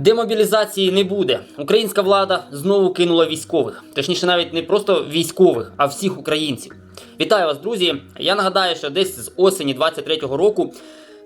Демобілізації не буде. Українська влада знову кинула військових, точніше, навіть не просто військових, а всіх українців. Вітаю вас, друзі! Я нагадаю, що десь з осені 23-го року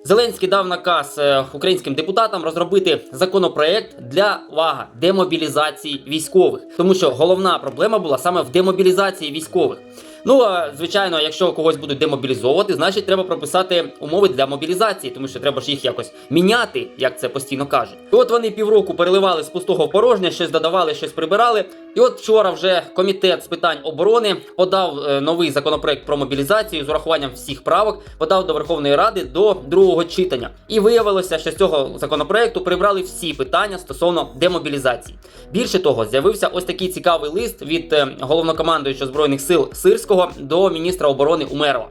Зеленський дав наказ е, українським депутатам розробити законопроект для увага демобілізації військових, тому що головна проблема була саме в демобілізації військових. Ну а звичайно, якщо когось будуть демобілізовувати, значить треба прописати умови для мобілізації, тому що треба ж їх якось міняти, як це постійно кажуть. І от вони півроку переливали з пустого в порожнє, щось додавали, щось прибирали. І от вчора вже комітет з питань оборони подав е, новий законопроект про мобілізацію з урахуванням всіх правок, подав до Верховної Ради до другого читання. І виявилося, що з цього законопроекту прибрали всі питання стосовно демобілізації. Більше того, з'явився ось такий цікавий лист від е, головнокомандуючого збройних сил Сирського до міністра оборони Умерова.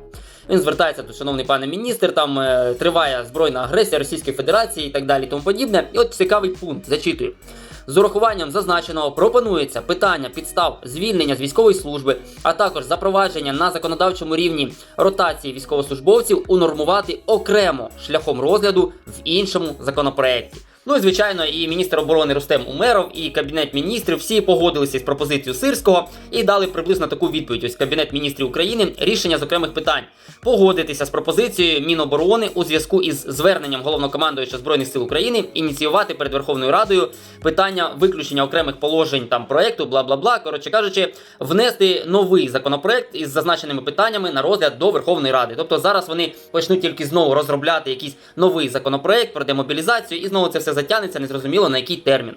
Він звертається до шановний пане міністр, там е, триває збройна агресія Російської Федерації і так далі, тому подібне. І от цікавий пункт зачитую. З урахуванням зазначеного пропонується питання підстав звільнення з військової служби, а також запровадження на законодавчому рівні ротації військовослужбовців унормувати окремо шляхом розгляду в іншому законопроекті. Ну і звичайно, і міністр оборони Рустем Умеров, і кабінет міністрів всі погодилися з пропозицією Сирського і дали приблизно таку відповідь. Ось кабінет міністрів України рішення з окремих питань погодитися з пропозицією Міноборони у зв'язку із зверненням головнокомандуюча збройних сил України ініціювати перед Верховною Радою питання виключення окремих положень там проекту, бла бла бла. Коротше кажучи, внести новий законопроект із зазначеними питаннями на розгляд до Верховної Ради. Тобто зараз вони почнуть тільки знову розробляти якийсь новий законопроект про демобілізацію, і знову це затягнеться, незрозуміло на який термін.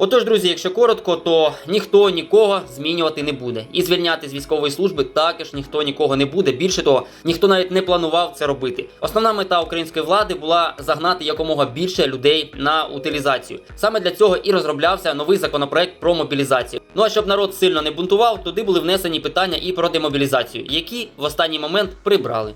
Отож, друзі, якщо коротко, то ніхто нікого змінювати не буде. І звільняти з військової служби також ніхто нікого не буде. Більше того, ніхто навіть не планував це робити. Основна мета української влади була загнати якомога більше людей на утилізацію. Саме для цього і розроблявся новий законопроект про мобілізацію. Ну а щоб народ сильно не бунтував, туди були внесені питання і про демобілізацію, які в останній момент прибрали.